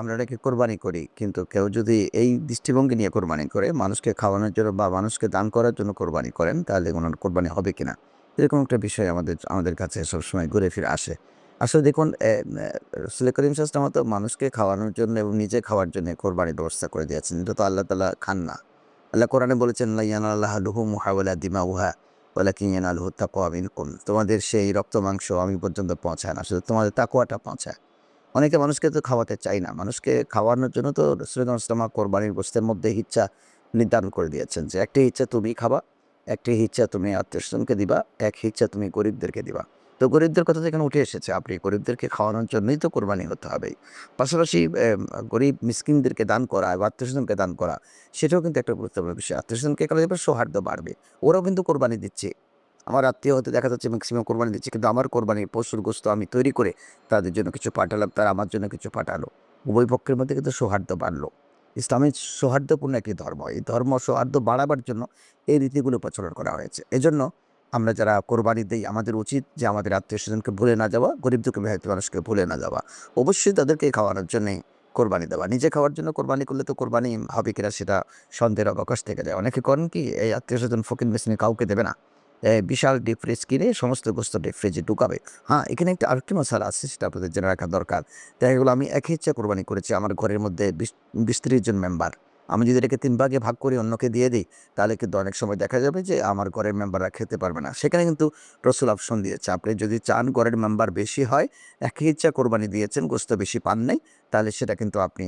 আমরা নাকি কোরবানি করি। কিন্তু কেউ যদি এই দৃষ্টিভঙ্গি নিয়ে কোরবানি করে, মানুষকে খাওয়ানোর জন্য বা মানুষকে দান করার জন্য কোরবানি করেন, তাহলে ওনার কোরবানি হবে কিনা? এরকম একটা বিষয় আমাদের আমাদের কাছে সবসময় ঘুরে ফিরে আসে। আসলে দেখুন রসুল করিম সাস্তাম তো মানুষকে খাওয়ানোর জন্য এবং নিজে খাওয়ার জন্য কোরবানির ব্যবস্থা করে দিয়েছেন। এটা তো আল্লাহ তালা খান না। আল্লাহ কোরআনে বলেছেন আল্লাহ লুহু মুহাওয়ালা দিমা উহা বলে কিয়ান আলহু তাকোয়া মিনকুম। তোমাদের সেই রক্ত মাংস আমি পর্যন্ত পৌঁছায় না। শুধু তোমাদের তাকুয়াটা পৌঁছায়। অনেকে মানুষকে তো খাওয়াতে চায় না। মানুষকে খাওয়ানোর জন্য তো রসুলাম কোরবানির গোস্তের মধ্যে ইচ্ছা নির্ধারণ করে দিয়েছেন যে, একটি ইচ্ছা তুমি খাবা, একটি ইচ্ছা তুমি আত্মীয়স্বজনকে দিবা, এক ইচ্ছা তুমি গরিবদেরকে দিবা। তো গরিবদের কথা যেখানে উঠে এসেছে, আপনি গরিবদেরকে খাওয়ানোর জন্যই তো কোরবানি হতে হবে। পাশাপাশি গরিব মিসকিনদেরকে দান করা বা আত্মীয়স্বজনকে দান করা, সেটাও কিন্তু একটা গুরুত্বপূর্ণ বিষয়। আত্মীয়স্বজনকে করা যাবে সৌহার্দ্য বাড়বে। ওরাও কিন্তু কোরবানি দিচ্ছে। আমার আত্মীয় হতে দেখা যাচ্ছে ম্যাক্সিমাম কোরবানি দিচ্ছে, কিন্তু আমার কোরবানি পশুর গোস্ত আমি তৈরি করে তাদের জন্য কিছু পাঠালাম, তারা আমার জন্য কিছু পাঠালো। উভয় পক্ষের মধ্যে কিন্তু সৌহার্দ্য বাড়লো। ইসলামের সৌহার্দ্যপূর্ণ একটি ধর্ম, এই ধর্ম সৌহার্দ্য বাড়াবার জন্য এই রীতিগুলো প্রচলন করা হয়েছে। এজন্য আমরা যারা কোরবানি দিই, আমাদের উচিত যে আমাদের আত্মীয় স্বজনকে ভুলে না যাওয়া, গরিব দুঃখী মেহনতি মানুষকে ভুলে না যাওয়া। অবশ্যই তাদেরকে খাওয়ানোর জন্যই কোরবানি দেওয়া। নিজে খাওয়ার জন্য কোরবানি করলে তো কোরবানি হবে কিনা সেটা সন্দেহের অবকাশ থেকে যায়। অনেকে করেন কি, এই আত্মীয় স্বজন ফকির মেশিনে কাউকে দেবে না। বিশাল ডিপ ফ্রিজ কিনে সমস্ত গোস্ত ডিপ ফ্রিজে ঢুকাবে। হ্যাঁ এখানে একটা আরেকটি মশালা আছে, সেটা আপনাদের জেনে রাখা দরকার। দেখা গেলো, আমি এক ইচ্ছা কোরবানি করেছি, আমার ঘরের মধ্যে বিশ ত্রিশ জন মেম্বার আমি যদি এটাকে তিন ভাগে ভাগ করে, অন্যকে দিয়ে দিই, তাহলে কিন্তু অনেক সময় দেখা যাবে যে আমার ঘরের মেম্বাররা খেতে পারবে না। সেখানে কিন্তু রসুল অপশন দিয়েছে, আপনি যদি চান ঘরের মেম্বার বেশি হয়, একই ইচ্ছা কোরবানি দিয়েছেন, গোস্ত বেশি পান নাই, তাহলে সেটা কিন্তু আপনি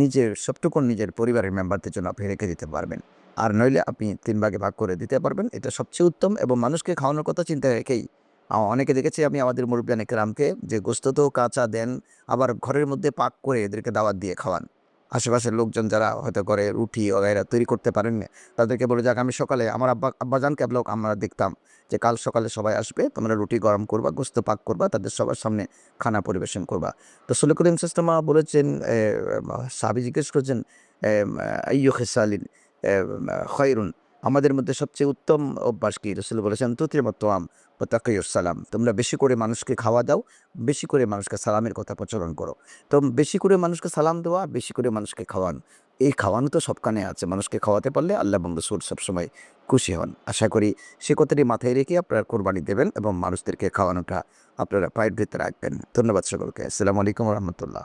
নিজের, সবটুকু নিজের পরিবারের মেম্বারদের জন্য আপনি রেখে দিতে পারবেন। আর নইলে আপনি তিন ভাগে ভাগ করে দিতে পারবেন। এটা সবচেয়ে উত্তম এবং মানুষকে খাওয়ানোর কথা চিন্তা রেখেই। অনেকে দেখেছি আমি আমাদের মুরব্বী রামকে যে গোস্ত তো কাঁচা দেন, আবার ঘরের মধ্যে পাক করে এদেরকে দাওয়াত দিয়ে খাওয়ান। আশেপাশের লোকজন যারা হয়তো করে রুটি ওগাইরা তৈরি করতে পারেন না, তাদেরকে বলে যে আগামী সকালে আমার আব্বা আব্বাজান ক্যাবলক আমরা দেখতাম যে কাল সকালে সবাই আসবে, তোমরা রুটি গরম করবা, গোস্ত পাক করবা, তাদের সবার সামনে খানা পরিবেশন করবা। তো সুল করিম সিস্টেমা বলেছেন সাবি জিজ্ঞেস করছেন আইয়ু খেসালিন খয়রুন। আমাদের মধ্যে সবচেয়ে উত্তম অভ্যাস কি? রসুল বলেছেন তুতিরমত্তম ও তাকিউসালাম তোমরা বেশি করে মানুষকে খাওয়া দাও, বেশি করে মানুষকে সালামের কথা প্রচলন করো। তো বেশি করে মানুষকে সালাম দেওয়া, বেশি করে মানুষকে খাওয়ান। এই খাওয়ানো তো সবখানে আছে। মানুষকে খাওয়াতে পারলে আল্লাহ এবং রসুল সবসময় খুশি হন। আশা করি সে কথাটি মাথায় রেখে আপনারা কোরবানি দেবেন এবং মানুষদেরকে খাওয়ানোটা আপনারা পায়ের ভিতরে রাখবেন। ধন্যবাদ সকলকে। আসসালামু আলাইকুম রহমতুল্লাহ।